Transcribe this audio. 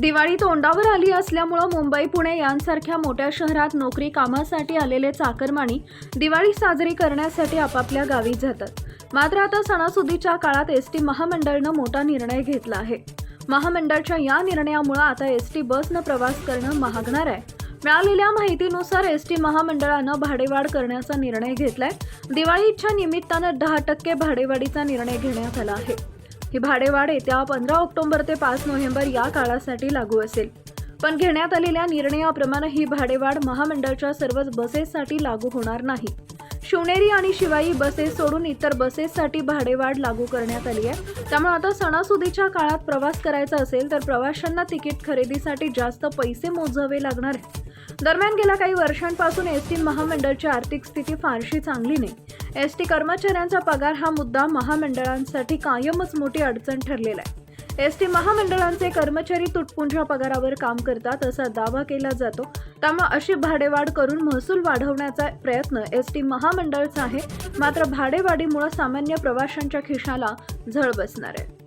दिवाळी तोंडावर आली असल्यामुळं मुंबई पुणे यांसारख्या मोठ्या शहरात नोकरी कामासाठी आलेले चाकरमानी दिवाळी साजरी करण्यासाठी आपापल्या गावी जातात. मात्र आता सणासुदीच्या काळात एस टी महामंडळनं मोठा निर्णय घेतला आहे. महामंडळच्या या निर्णयामुळं आता एस टी बसनं प्रवास करणं महागणार आहे. मिळालेल्या माहितीनुसार एस टी महामंडळानं भाडेवाढ करण्याचा निर्णय घेतलाय. दिवाळीच्या निमित्तानं दहा टक्के भाडेवाढीचा निर्णय घेण्यात आला आहे. ही भाडेवाढ येत्या पंधरा ऑक्टोबर ते पाच नोव्हेंबर या काळासाठी लागू असेल. पण घेण्यात आलेल्या निर्णयाप्रमाणे ही भाडेवाढ महामंडळाच्या सर्वच बसेससाठी लागू होणार नाही. शिवनेरी आणि शिवाई बसेस सोडून इतर बसेससाठी भाडेवाढ लागू करण्यात आली आहे. त्यामुळे आता सणासुदीच्या काळात प्रवास करायचा असेल तर प्रवाशांना तिकीट खरेदीसाठी जास्त पैसे मोजावे लागणार आहेत. दरम्यान गेल्या काही वर्षांपासून एस टी महामंडळची आर्थिक स्थिती फारशी चांगली नाही. एस टी कर्मचाऱ्यांचा पगार हा मुद्दा महामंडळांसाठी कायमच मोठी अडचण ठरलेला आहे. एस टी महामंडळांचे कर्मचारी तुटपुंजा पगारावर काम करतात असा दावा केला जातो. त्यामुळे अशी भाडेवाढ करून महसूल वाढवण्याचा प्रयत्न एस टी महामंडळचा आहे. मात्र भाडेवाढीमुळे सामान्य प्रवाशांच्या खिशाला झळ बसणार आहे.